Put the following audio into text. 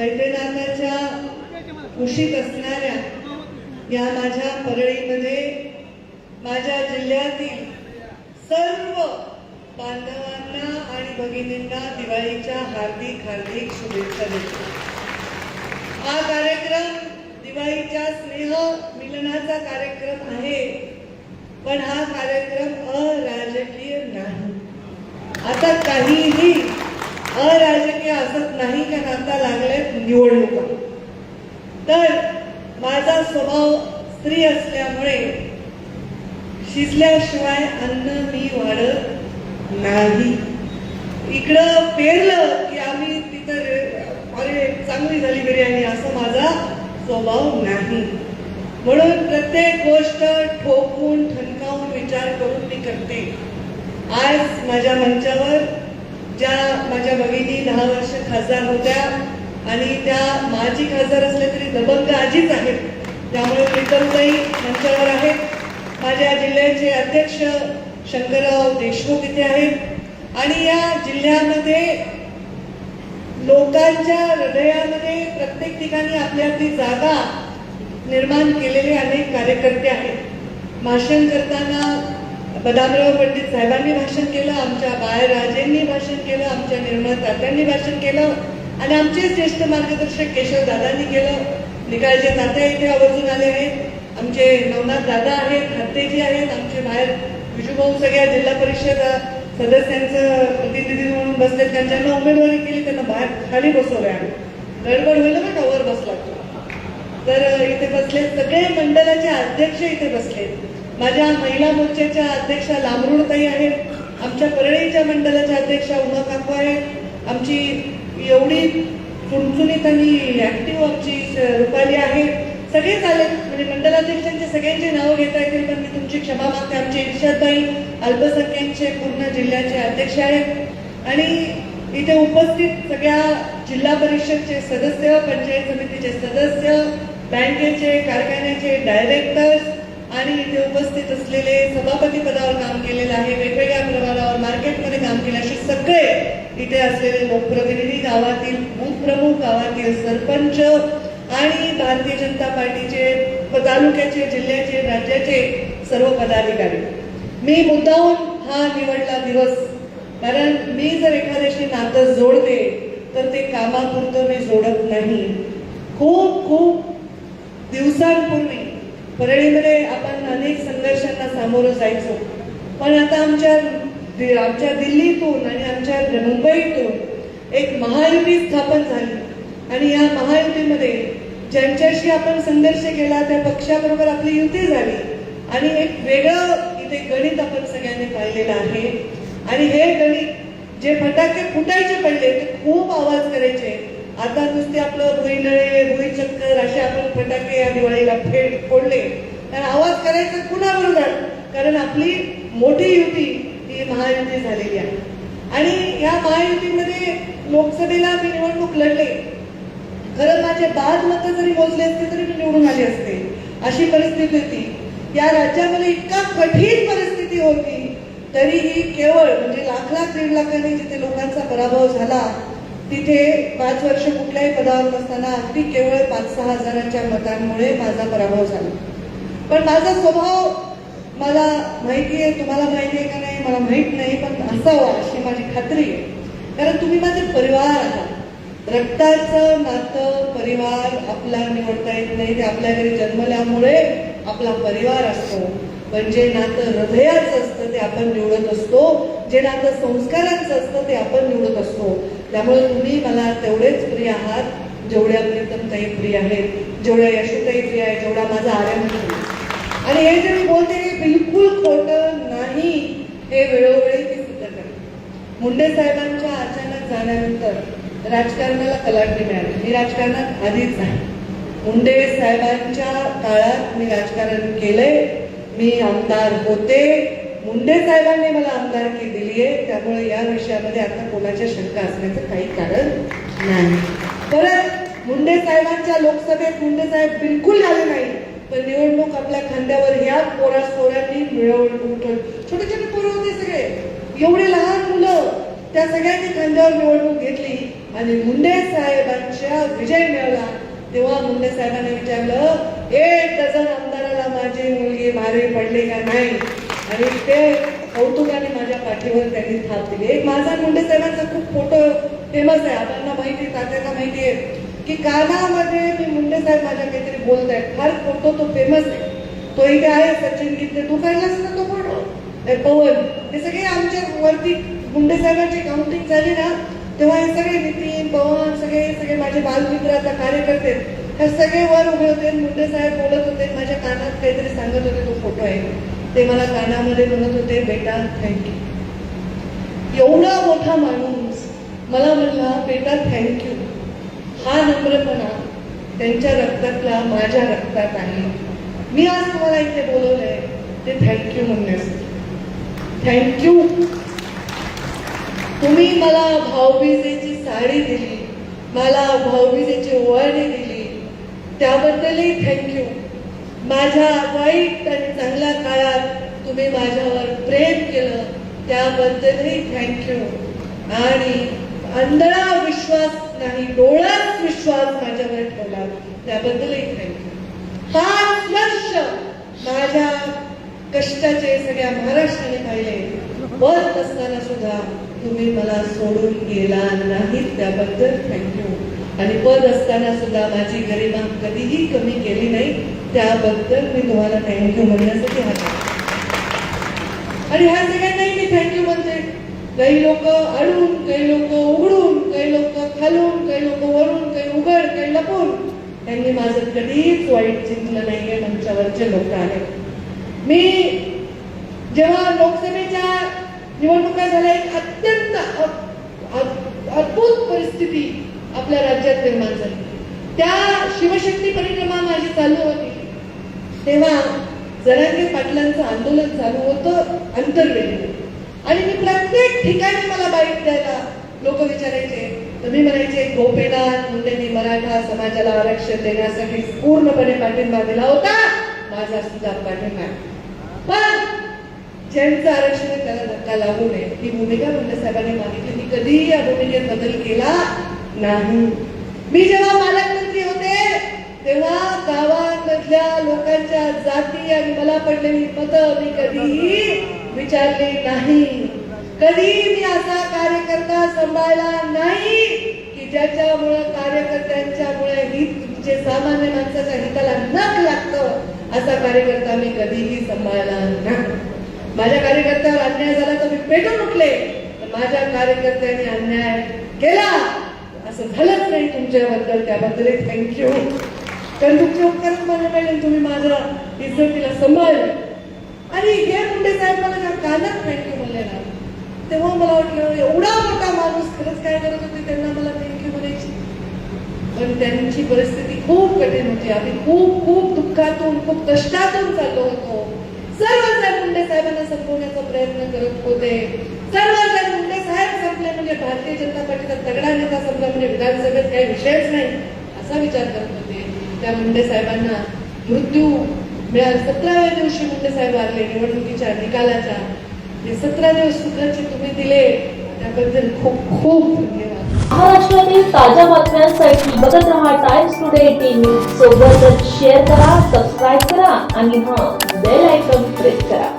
वैद्यनाथाच्या कुशीत असणाऱ्या या माझ्या परळीमध्ये माझ्या जिल्ह्यातील सर्व बांधवांना आणि भगिनींना दिवाळीच्या हार्दिक हार्दिक शुभेच्छा देतो. हा कार्यक्रम दिवाळीच्या स्नेह मिलनाचा कार्यक्रम आहे पण हा कार्यक्रम अराजकीय नाही. आता काहीही अराजकीय असत नाही कारण आता लागलेत निवडणुका? तर माझा स्वभाव स्त्री असल्यामुळे शिजल्याशिवाय अन्न मी वाढत नाही. इकडं पेरलं की आम्ही तिथं रे- अरे चांगली झाली बिर्याणी असं माझा स्वभाव नाही. म्हणून प्रत्येक गोष्ट ठोकून ठणकावून विचार करून मी करते. आज माझ्या मंचावर ज्या माझ्या भगिनी दहा वर्ष खासदार होत्या आणि त्या माझी खासदार असल्या तरी दबंग आजीच आहेत. त्यामुळे प्रीतमताई मंचावर आहेत. माझ्या जिल्ह्याचे अध्यक्ष शंकरराव देशमुख इथे आहेत. आणि या जिल्ह्यामध्ये लोकांच्या हृदयामध्ये प्रत्येक ठिकाणी आपली आपली जागा निर्माण केलेले अनेक कार्यकर्ते आहेत. भाषण करताना बदामराव पंडित साहेबांनी भाषण केलं आमच्या बाळराजेंनी भाषण केलं आमच्या निर्मळ तात्यांनी भाषण केलं आणि आमचे ज्येष्ठ मार्गदर्शक केशव दादांनी केलं. निकाळचे तात्या इथे आवर्जून आले आहेत. आमचे नवनाथ दादा आहेत हत्तेजी आहेत आमचे बाहेर विजूभाऊ सगळ्या जिल्हा परिषद सदस्यांचं प्रतिनिधी म्हणून बसले त्यांच्यानं उमेदवारी केली त्यांना बाहेर खाली बसवलं आम्ही. गडबड होईल ना का वर बसला तर इथे बसले सगळे मंडळाचे अध्यक्ष इथे बसले माझ्या महिला मोर्चाच्या अध्यक्षा लांबरुणताई आहेत आमच्या परळीच्या मंडळाच्या अध्यक्षा उमा काकू आहेत. आमची एवढी चुणचुणीत आणि ऍक्टिव्ह आमची रुपाली आहे. सगळेच आले म्हणजे मंडलाध्यक्षांचे सगळ्यांची नावं घेता येतील पण मी तुमची क्षमा मागते. आमचे इर्षादबाई अल्पसंख्याकचे पूर्ण जिल्ह्याचे अध्यक्ष आहेत. आणि इथे उपस्थित सगळ्या जिल्हा परिषदचे सदस्य पंचायत समितीचे सदस्य बँकेचे कारखान्याचे डायरेक्टर्स आणि इथे उपस्थित असलेले सभापती पदावर काम केलेलं आहे वेगवेगळ्या प्रमाणावर मार्केटमध्ये काम केले असे सगळे इथे असलेले लोकप्रतिनिधी गावातील बूथ प्रमुख गावातील सरपंच आणि भारतीय जनता पार्टीचे तालुक्याचे जिल्ह्याचे राज्याचे सर्व पदाधिकारी. मी मुद्दाहून हा निवडला दिवस कारण मी जर एखाद्याशी नातं जोडते तर ते कामापुरतं मी जोडत नाही. खूप खूप दिवसांपूर्वी परळीमध्ये आपण अनेक संघर्षांना सामोरं जायचो. पण आता आमच्या दि- आमच्या दिल्लीतून आणि आमच्या मुंबईतून एक महायुती स्थापन झाली. आणि या महायुतीमध्ये ज्यांच्याशी आपण संघर्ष केला त्या पक्षाबरोबर आपली युती झाली. आणि एक वेगळं इथे गणित आपण सगळ्यांनी पाहिलेलं आहे. आणि हे गणित जे फटाके फुटायचे पडले ते खूप आवाज करायचे. आता नुसते आपलं भुईनळे भुईचक्कर असे आपण फटाके या दिवाळीला फेड फोडले. तर आवाज करायचा कुणा विरोधात कारण आपली मोठी युती ही महायुती झालेली आहे. आणि या महायुतीमध्ये लोकसभेला मी निवडणूक लढले. खरं माझे बाद मतं जरी मोजले असते तरी मी निवडून आले असते. अशी परिस्थिती होती. या राज्यामध्ये इतका कठीण परिस्थिती होती तरीही केवळ म्हणजे लाख लाख दीड लाखांनी जिथे लोकांचा पराभव झाला तिथे पाच वर्ष कुठल्याही पदावर नसताना अगदी केवळ पाच सहा हजारांच्या मतांमुळे माझा पराभव झाला. पण माझा स्वभाव मला माहिती आहे तुम्हाला माहिती आहे का नाही? मला माहीत नाही पण असावा अशी माझी खात्री आहे. कारण तुम्ही माझे परिवार आहात. रक्ताचं नातं परिवार आपला निवडता येत नाही ते आपल्या घरी जन्मल्यामुळे आपला परिवार असतो. पण जे नातं हृदयाचं असतं ते आपण निवडत असतो. जे नातं संस्कारांचं असतं ते आपण निवडत असतो. त्यामुळे तुम्ही मला तेवढेच प्रिय आहात जेवढ्या प्रीतमताई प्रिय आहेत जेवढ्या यशोताई प्रिय आहे जेवढा माझा आर्यन आणि हे जे मी बोलते हे बिलकुल खोटं नाही हे वेळोवेळी मी सिद्ध करते. मुंडे साहेबांच्या अचानक जाण्यानंतर राजकारणाला कलाटणी मिळाली. मी राजकारणात आधीच आहे. मुंडे साहेबांच्या काळात मी राजकारण केलंय मी आमदार होते. मुंडे साहेबांनी मला आमदारकी दिली. आहे. त्यामुळे या विषयामध्ये आता कोणाच्या शंका असण्याचं काही कारण नाही. परत मुंडे साहेबांच्या लोकसभेत मुंडे साहेब बिलकुल आले नाही. पण निवडणूक आपल्या खांद्यावर ह्या पोरा सोऱ्यांनी मिळवून छोटे छोटे पोरं होते सगळे. एवढे लहान मुलं. त्या सगळ्यांनी खांद्यावर निवडणूक घेतली आणि मुंडे साहेबांच्या विजय मिळवला तेव्हा मुंडे साहेबांनी विचारलं एक डझन आमदाराला माझी मुलगी भारी पडली का नाही? आणि ते कौतुकाने माझ्या पाठीवर त्यांनी थाप दिली. एक माझा मुंडे साहेबांचा खूप फोटो फेमस आहे. आपल्याला माहिती आहे, तात्यांना माहिती आहे की कानामध्ये मी मुंडे साहेब माझ्या काहीतरी बोलत आहेत. फार फोटो तो फेमस आहे. तो इथे आहे सचिन गीतने तू पाहिलास ना तो फोटो पवन. हे सगळे आमच्या वरती मुंडे साहेबांची काउंटिंग झाली ना तेव्हा हे सगळे नितीन पवन सगळे सगळे माझे बालमित्र आता कार्यकर्ते हे सगळे वर उभे होते मुंडे साहेब बोलत होते माझ्या कानात काहीतरी सांगत होते तो फोटो आहे. ते मला कानामध्ये म्हणत होते बेटा थँक्यू एवढा मोठा माणूस मला म्हणला बेटा थँक्यू हा नम्रपणा त्यांच्या रक्तातला माझ्या रक्तात आहे. मी आज तुम्हाला इथे बोलवलंय ते थँक्यू म्हणण्यासाठी. थँक्यू तुम्ही मला भाऊबीजेची साडी दिली मला भाऊबीजेची ओवाळणी दिली त्याबद्दलही थँक्यू माझ्या वाईट आणि चांगल्या काळात तुम्ही माझ्यावर प्रेम केलं त्याबद्दलही थँक्यू आणि अंधळा विश्वास नाही डोळ्यात विश्वास माझ्यावर ठेवला त्याबद्दलही थँक्यू पाच वर्ष माझ्या कष्टाचे सगळ्या महाराष्ट्राने पाहिले. बस असताना सुद्धा तुम्ही मला सोडून गेला नाही त्याबद्दल थँक्यू आणि पद असताना सुद्धा माझी गरिमा कधीही कमी केली नाही त्याबद्दल मी तुम्हाला थँक्यू म्हणण्यासाठी हा आणि ह्या सगळ्यांनाही मी थँक्यू म्हणते. काही लोक अडून काही लोक उघडून काही लोक खालून काही लोक वरून काही उघड काही लपून. त्यांनी माझं कधीच वाईट चिंतलं नाहीये मंचावरचे लोक आहेत. मी जेव्हा लोकसभेच्या निवडणुका झाल्या एक अत्यंत अद्भुत परिस्थिती आपल्या राज्यात निर्माण झाली. त्या शिवशक्ती परिक्रमा माझी चालू होती. तेव्हा जरांगे पाटलांचं आंदोलन चालू होतं अंतर्वेदी. आणि मी प्रत्येक ठिकाणी मला बाईट द्यायला लोक विचारायचे. तर मी म्हणायचे गोपीनाथ मुंडेंनी मराठा समाजाला आरक्षण देण्यासाठी पूर्णपणे पाठिंबा दिला होता. माझा सुद्धा पाठिंबा पण ज्यांचं आरक्षण त्याला धक्का लागू नये. ही भूमिका मुंडे साहेबांनी मागितली. मी कधीही या भूमिकेत बदल केला नाही. मी जेव्हा पालकमंत्री होते तेव्हा गावांमधल्या लोकांच्या जाती आणि मला पडलेली मतं मी कधीही विचारली नाही. कधी मी असा कार्यकर्ता सांभाळला नाही की ज्याच्यामुळे कार्यकर्त्यांच्यामुळे हित जे सामान्य माणसाच्या हिताला नक लागतं असा कार्यकर्ता मी कधीही सांभाळला नाही. माझ्या कार्यकर्त्यावर अन्याय झाला तर मी पेटून उठले माझ्या कार्यकर्त्यांनी अन्याय केला. असं झालंच नाही तुमच्याबद्दल त्याबद्दल थँक्यू कारण तुमचे उपक्रम तुम्हाला पाहिजे तुम्ही माझ्या तिला सांभाळलं आणि हे मुंडे साहेब मला जेव्हा कानात थँक्यू म्हणले ना तेव्हा मला वाटलं एवढा मोठा माणूस खरंच काय करत होते त्यांना मला थँक्यू म्हणायची. पण त्यांची परिस्थिती खूप कठीण होती. आम्ही खूप खूप दुःखातून खूप कष्टातून चाललो होतो. सर्व सर्वजण मुंडे साहेबांना संपवण्याचा प्रयत्न करत होते. सर्व सर्वजण मुंडे साहेब संपले म्हणजे भारतीय जनता पार्टीचा तगडा नेता संपला म्हणजे विधानसभेत काही विषयच नाही असा विचार करत होते. त्या मुंडे साहेबांना मृत्यू सतराव्या दिवशी मुंडे साहेब आले निवडणुकीच्या निकालाच्या. हे सतरा दिवस सुखाचे तुम्ही दिले त्याबद्दल खूप खूप धन्यवाद. महाराष्ट्रातील ताज्या बातम्यांसाठी बघत रहा टाइम्स टुडे टीव्ही सोबतच शेअर करा सबस्क्राईब करा आणि हा बेल आयकॉन प्रेस करा.